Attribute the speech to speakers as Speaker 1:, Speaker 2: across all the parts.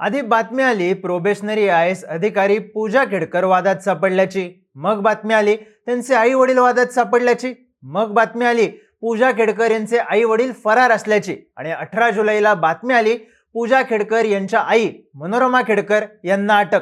Speaker 1: आधी बातमी आली प्रोबेशनरी आय एस अधिकारी पूजा खेडकर वादात सापडल्याची. मग बातमी आली त्यांचे आई वडील वादात सापडल्याची. मग बातमी आली पूजा खेडकर यांचे आई वडील फरार असल्याची. आणि अठरा जुलैला बातमी आली पूजा खेडकर यांच्या आई मनोरमा खेडकर यांना अटक.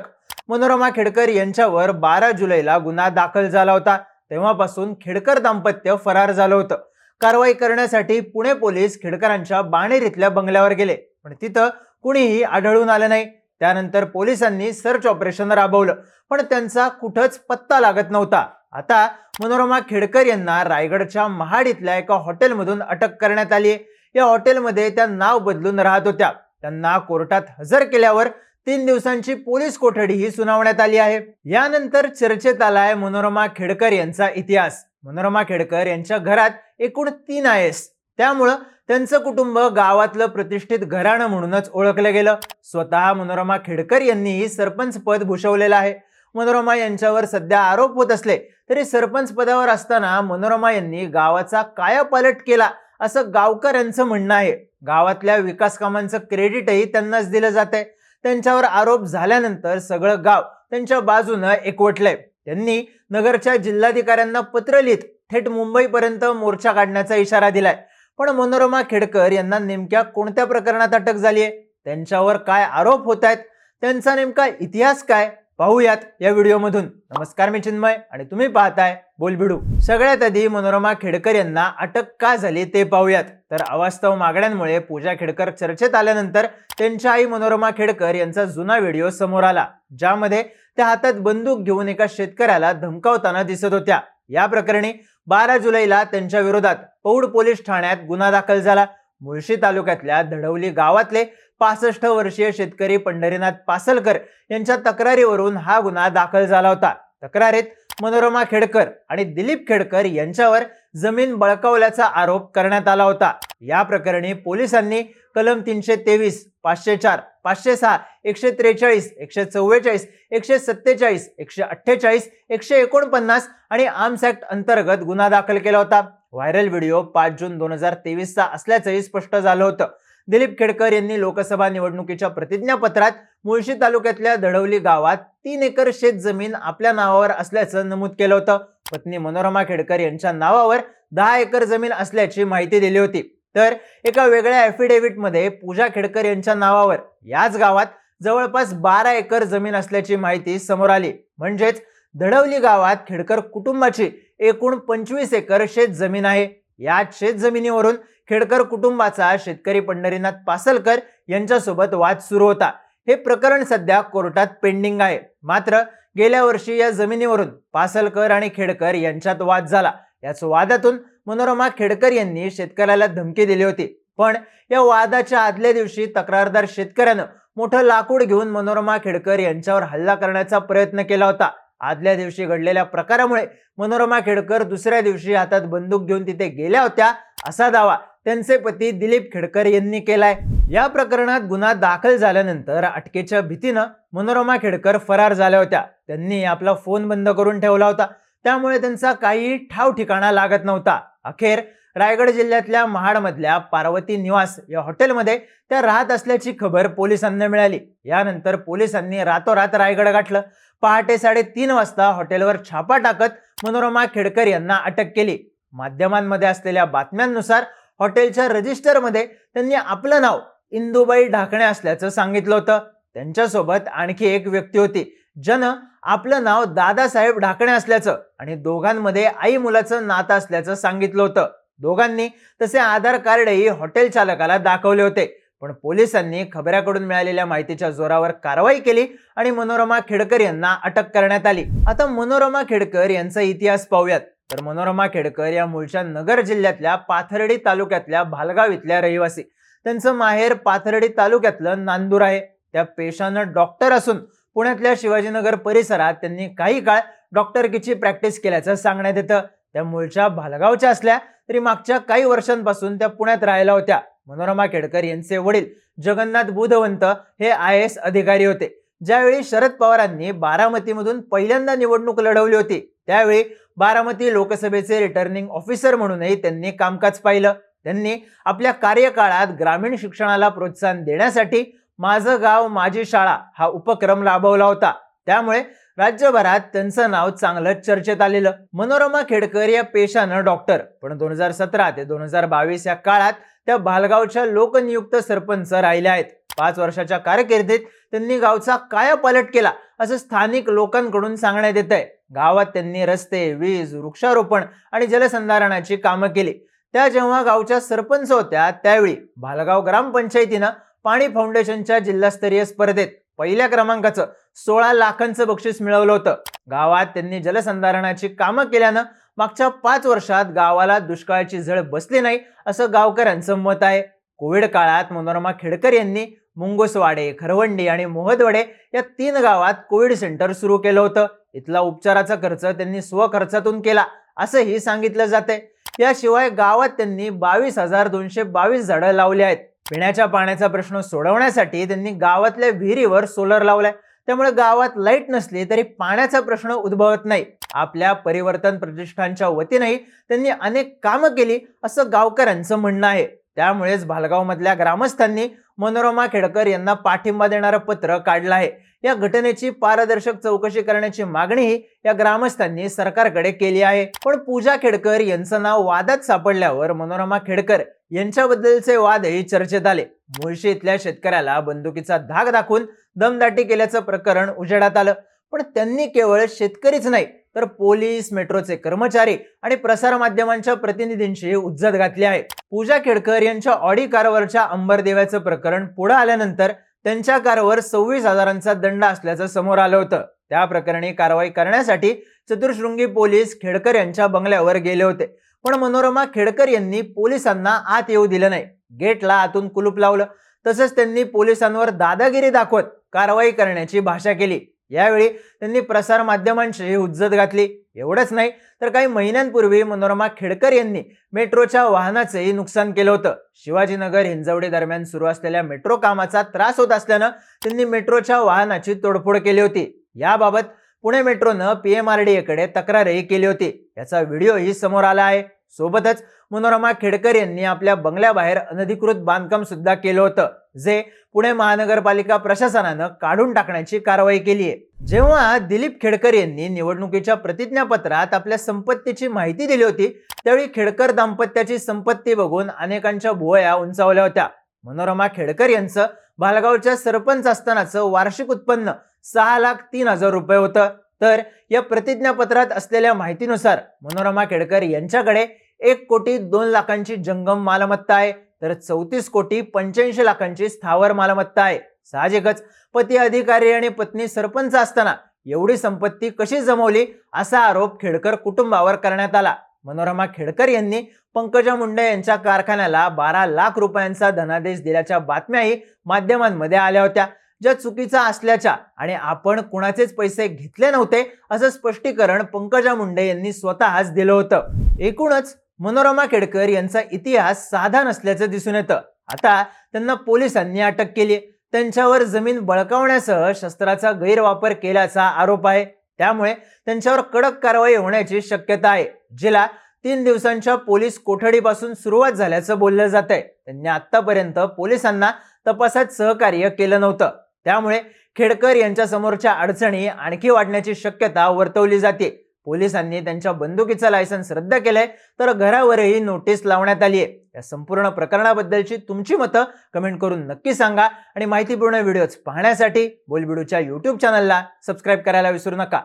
Speaker 1: मनोरमा खेडकर यांच्यावर बारा जुलैला गुन्हा दाखल झाला होता. तेव्हापासून खेडकर दाम्पत्य फरार झालं होतं. कारवाई करण्यासाठी पुणे पोलीस खेडकरांच्या बाणेर इथल्या बंगल्यावर गेले. पण तिथं कुणीही आढळून आलं नाही. त्यानंतर पोलिसांनी सर्च ऑपरेशन राबवलं. पण त्यांचा कुठंच पत्ता लागत नव्हता. आता मनोरमा खेडकर यांना रायगडच्या महाड इथल्या एका हॉटेलमधून अटक करण्यात आली आहे. या हॉटेलमध्ये त्या नाव बदलून राहत होत्या. त्यांना कोर्टात हजर केल्यावर तीन दिवसांची पोलीस कोठडीही सुनावण्यात आली आहे. यानंतर चर्चेत आलाय मनोरमा खेडकर यांचा इतिहास. मनोरमा खेडकर यांच्या घरात एकूण तीन आय एस. त्यामुळं त्यांचं कुटुंब गावातलं प्रतिष्ठित घराणं म्हणूनच ओळखलं गेलं. स्वतः मनोरमा खेडकर यांनीही सरपंच पद भूषवलेलं आहे. मनोरमा यांच्यावर सध्या आरोप होत असले तरी सरपंच पदावर असताना मनोरमा यांनी गावाचा कायापालट केला असं गावकऱ्यांचं म्हणणं आहे. गावातल्या विकास कामांचं क्रेडिटही त्यांनाच दिलं जात आहे त्यांच्यावर आरोप झाल्यानंतर सगळं गाव त्यांच्या बाजूनं एकवटलंय. त्यांनी नगरच्या जिल्हाधिकाऱ्यांना पत्र लिहित थेट मुंबईपर्यंत मोर्चा काढण्याचा इशारा दिलाय. पण मनोरमा खेडकर यांना नेमक्या कोणत्या प्रकरणात अटक झाली आहे? त्यांच्यावर काय आरोप होत आहेत? त्यांचा नेमका इतिहास काय? पाहूयात या व्हिडिओमधून. नमस्कार मी चिन्मय आणि तुम्ही पाहताय बोलबिडू. सगळ्यात आधी मनोरमा खेडकर यांना अटक का झाली ते पाहूयात. तर अवास्तव मागण्यांमुळे पूजा खेडकर चर्चेत आल्यानंतर त्यांच्या आई मनोरमा खेडकर यांचा जुना व्हिडिओ समोर आला ज्यामध्ये त्या हातात बंदूक घेऊन एका शेतकऱ्याला धमकावताना दिसत होत्या. या प्रकरणी बारा जुलैला त्यांच्या विरोधात पौड पोलीस ठाण्यात गुन्हा दाखल झाला. मुळशी तालुक्यातल्या धडवली गावातले पासष्ट वर्षीय शेतकरी पंढरीनाथ पासलकर यांच्या तक्रारीवरून हा गुन्हा दाखल झाला होता. तक्रारीत मनोरमा खेडकर आणि दिलीप खेडकर यांच्यावर जमीन बळकावल्याचा आरोप करण्यात आला होता. या प्रकरणी पोलिसांनी कलम तीनशे तेवीस पाचशे चार पाचशे सहा एकशे त्रेचाळीस एकशे चव्वेचाळीस एकशे सत्तेचाळीस एकशे अठ्ठेचाळीस एकशे एकोणपन्नास आणि आर्म्स ऍक्ट अंतर्गत गुन्हा दाखल केला होता. व्हायरल व्हिडिओ पाच जून दोन हजार तेवीसचा असल्याचंही स्पष्ट झालं होतं. दिलीप खेडकर यांनी लोकसभा निवडणुकीच्या प्रतिज्ञापत्रात मुळशी तालुक्यातल्या धडवली गावात तीन एकर शेत जमीन आपल्या नावावर असल्याचं नमूद केलं होतं. पत्नी मनोरमा खेडकर यांच्या नावावर दहा एकर जमीन असल्याची माहिती दिली होती. तर एका वेगळ्या ॲफिडेव्हिटमध्ये पूजा खेडकर यांच्या नावावर याच गावात जवळपास बारा एकर जमीन असल्याची माहिती समोर आली. म्हणजेच धडवली गावात खेडकर कुटुंबाची एकूण पंचवीस एकर शेत जमीन आहे. या शेत जमिनीवरून खेडकर कुटुंबाचा शेतकरी पंढरीनाथ पासलकर यांच्यासोबत वाद सुरू होता. हे प्रकरण सध्या कोर्टात पेंडिंग आहे. मात्र गेल्या वर्षी या जमिनीवरून पासलकर आणि खेडकर यांच्यात वाद झाला. याच वादातून मनोरमा खेडकर यांनी शेतकऱ्याला धमकी दिली होती. पण या वादाच्या आदल्या दिवशी तक्रारदार शेतकऱ्यानं मोठं लाकूड घेऊन मनोरमा खेडकर यांच्यावर हल्ला करण्याचा प्रयत्न केला होता. आदल्या दिवशी घडलेल्या प्रकारामुळे मनोरमा खेडकर दुसऱ्या दिवशी हातात बंदूक घेऊन तिथे गेल्या होत्या असा दावा त्यांचे पती दिलीप खेडकर यांनी केलाय. या प्रकरणात गुन्हा दाखल झाल्यानंतर अटकेच्या भीतीनं मनोरमा खेडकर फरार झाल्या होत्या. त्यांनी आपला फोन बंद करून ठेवला होता. त्यामुळे त्यांचा काही ठाव ठिकाणा लागत नव्हता. अखेर रायगड जिल्ह्यातल्या महाडमधल्या पार्वती निवास या हॉटेलमध्ये त्या राहत असल्याची खबर पोलिसांना मिळाली. यानंतर पोलिसांनी रातोरात रायगड गाठलं. पहाटे साडेतीन वाजता हॉटेलवर छापा टाकत मनोरमा खेडकर यांना अटक केली. माध्यमांमध्ये असलेल्या बातम्यांनुसार हॉटेलच्या रजिस्टरमध्ये त्यांनी आपलं नाव इंदुबाई ढाकणे असल्याचं सांगितलं होतं. त्यांच्यासोबत आणखी एक व्यक्ती होती. ज्यानं आपलं नाव दादासाहेब ढाकणे असल्याचं आणि दोघांमध्ये आई मुलाचं नातं असल्याचं सांगितलं होतं. दोघांनी तसे आधार कार्डही हॉटेल चालकाला दाखवले होते. पण पोलिसांनी खबऱ्याकडून मिळालेल्या माहितीच्या जोरावर कारवाई केली आणि मनोरमा खेडकर यांना अटक करण्यात आली. आता मनोरमा खेडकर यांचा इतिहास पाहूयात. तर मनोरमा खेडकर या मूळच्या नगर जिल्ह्यातल्या पाथर्डी तालुक्यातल्या भालगाव इथल्या रहिवासी. त्यांचं माहेर पाथर्डी तालुक्यातलं नांदूर आहे. त्या पेशानं डॉक्टर असून पुण्यातल्या शिवाजीनगर परिसरात त्यांनी काही काळ डॉक्टरकीची प्रॅक्टिस केल्याचं सांगण्यात येतं. त्या मूळच्या भालगावच्या असल्या तरी मागच्या काही वर्षांपासून त्या पुण्यात राहिल्या होत्या. मनोरमा केडकर यांचे वडील जगन्नाथ बुधवंत हे आय एस अधिकारी होते. ज्यावेळी शरद पवारांनी बारामतीमधून पहिल्यांदा निवडणूक लढवली होती त्यावेळी बारामती लोकसभेचे रिटर्निंग ऑफिसर म्हणूनही त्यांनी कामकाज पाहिलं. त्यांनी आपल्या कार्यकाळात ग्रामीण शिक्षणाला प्रोत्साहन देण्यासाठी माझं गाव माझी शाळा हा उपक्रम राबवला होता. त्यामुळे राज्यभरात त्यांचं नाव चांगलं चर्चेत आलेलं. मनोरमा खेडकर या पेशानं डॉक्टर. पण दोन हजार सतरा ते दोन हजार बावीस या काळात त्या भालगावच्या लोकनियुक्त सरपंच राहिल्या आहेत. पाच वर्षाच्या कारकिर्दीत त्यांनी गावचा कायापालट केला असं स्थानिक लोकांकडून सांगण्यात येत आहे गावात त्यांनी रस्ते वीज वृक्षारोपण आणि जलसंधारणाची कामं केली. त्या जेव्हा गावच्या सरपंच होत्या त्यावेळी भालगाव ग्रामपंचायतीनं पाणी फाउंडेशनच्या जिल्हास्तरीय स्पर्धेत पहिल्या क्रमांकाचं सोळा लाखांचं बक्षीस मिळवलं होतं. गावात त्यांनी जलसंधारणाची कामं केल्यानं मागच्या पाच वर्षात गावाला दुष्काळाची झळ बसली नाही असं गावकऱ्यांचं मत आहे. कोविड काळात मनोरमा खेडकर यांनी मुंगुसवाडे खरवंडी आणि मोहदवडे या तीन गावात कोविड सेंटर सुरू केलं होतं. इथला उपचाराचा खर्च त्यांनी स्वखर्चातून केला असंही सांगितलं जाते याशिवाय गावात त्यांनी बावीस हजार दोनशे बावीस झाडं लावली आहेत. पिण्याच्या पाण्याचा प्रश्न सोडवण्यासाठी त्यांनी गावातल्या विहिरीवर सोलर लावलाय. त्यामुळे गावात लाइट नसली तरी पाण्याचा प्रश्न उद्भवत नाही. आपल्या परिवर्तन प्रतिष्ठानच्या वतीनेही त्यांनी अनेक कामं केली असं गावकऱ्यांचं म्हणणं आहे. त्यामुळेच भालगाव मधल्या ग्रामस्थांनी मनोरमा खेडकर यांना पाठिंबा देणारं पत्र काढलं आहे. या घटनेची पारदर्शक चौकशी करण्याची मागणीही या ग्रामस्थांनी सरकारकडे केली आहे. पण पूजा खेडकर यांचं नाव वादात सापडल्यावर मनोरमा खेडकर यांच्याबद्दलचे वादही चर्चेत आले. मुळशी इथल्या शेतकऱ्याला बंदुकीचा धाक दाखवून दमदाटी केल्याचं प्रकरण उजेडात आलं. पण त्यांनी केवळ शेतकरीच नाही तर पोलीस मेट्रोचे कर्मचारी आणि प्रसारमाध्यमांच्या प्रतिनिधींशी उज्जत घातली आहे. पूजा खेडकर यांच्या ऑडी कारवरच्या अंबरदेव्याचं प्रकरण पुढे आल्यानंतर त्यांच्या कारवर सव्वीस हजारांचा दंड असल्याचं समोर आलं होतं. त्या प्रकरणी कारवाई करण्यासाठी चतुर्शृंगी पोलीस खेडकर यांच्या बंगल्यावर गेले होते. पण मनोरमा खेडकर यांनी पोलिसांना आत येऊ दिलं नाही. गेटला आतून कुलूप लावलं. तसंच त्यांनी पोलिसांवर दादागिरी दाखवत कारवाई करण्याची भाषा केली. यावेळी त्यांनी प्रसार माध्यमांशी हुज्जत घातली. एवढंच नाही तर काही महिन्यांपूर्वी मनोरमा खेडकर यांनी मेट्रोच्या वाहनाचंही नुकसान केलं होतं. शिवाजीनगर हिंजवडी दरम्यान सुरू असलेल्या मेट्रो कामाचा त्रास होत असल्यानं त्यांनी मेट्रोच्या वाहनाची तोडफोड केली होती. याबाबत पुणे मेट्रोनं पीएमआरडीएकडे तक्रारही केली होती. याचा व्हिडिओही समोर आला आहे. सोबतच मनोरमा खेडकर यांनी आपल्या बंगल्याबाहेर अनधिकृत बांधकाम सुद्धा केलं होतं. जे पुणे महानगरपालिका प्रशासनानं काढून टाकण्याची कारवाई केली आहे जेव्हा दिलीप खेडकर यांनी निवडणुकीच्या प्रतिज्ञापत्रात आपल्या संपत्तीची माहिती दिली होती त्यावेळी खेडकर दाम्पत्याची संपत्ती बघून अनेकांच्या भुवया उंचावल्या होत्या. मनोरमा खेडकर यांचं भालगावच्या सरपंच असतानाचं वार्षिक उत्पन्न सहा लाख तीन हजार रुपये होतं. तर या प्रतिज्ञापत्रात असलेल्या माहितीनुसार मनोरमा खेडकर यांच्याकडे एक कोटी दोन लाखांची जंगम मालमत्ता आहे. तर चौतीस कोटी पंच्याऐंशी लाखांची स्थावर मालमत्ता आहे. साहजिकच पती अधिकारी आणि पत्नी सरपंच असताना एवढी संपत्ती कशी जमवली असा आरोप खेडकर कुटुंबावर करण्यात आला. मनोरमा खेडकर यांनी पंकजा मुंडे यांच्या कारखान्याला बारा लाख रुपयांचा धनादेश दिल्याच्या बातम्याही माध्यमांमध्ये आल्या होत्या. ज्या चुकीचा असल्याच्या आणि आपण कुणाचेच पैसे घेतले नव्हते असं स्पष्टीकरण पंकजा मुंडे यांनी स्वतःच दिलं होतं. एकूणच मनोरमा खेडकर यांचा इतिहास साधा नसल्याचं दिसून येतं. आता त्यांना पोलिसांनी अटक केली. त्यांच्यावर जमीन बळकावण्यासह शस्त्राचा गैरवापर केल्याचा आरोप आहे. त्यामुळे त्यांच्यावर कडक कारवाई होण्याची शक्यता आहे. जिला तीन दिवसांच्या पोलीस कोठडीपासून सुरुवात झाल्याचं बोललं जात आहे त्यांनी आतापर्यंत पोलिसांना तपासात सहकार्य केलं नव्हतं. त्यामुळे खेडकर यांच्या समोरच्या अडचणी आणखी वाढण्याची शक्यता वर्तवली जाते. पोलिसांनी त्यांच्या बंदुकीचं लायसन्स रद्द केलंय. तर घरावरही नोटीस लावण्यात आली आहे या संपूर्ण प्रकरणाबद्दलची तुमची मतं कमेंट करून नक्की सांगा. आणि माहितीपूर्ण व्हिडिओज पाहण्यासाठी बोलबिडूच्या युट्यूब चॅनलला सबस्क्राईब करायला विसरू नका.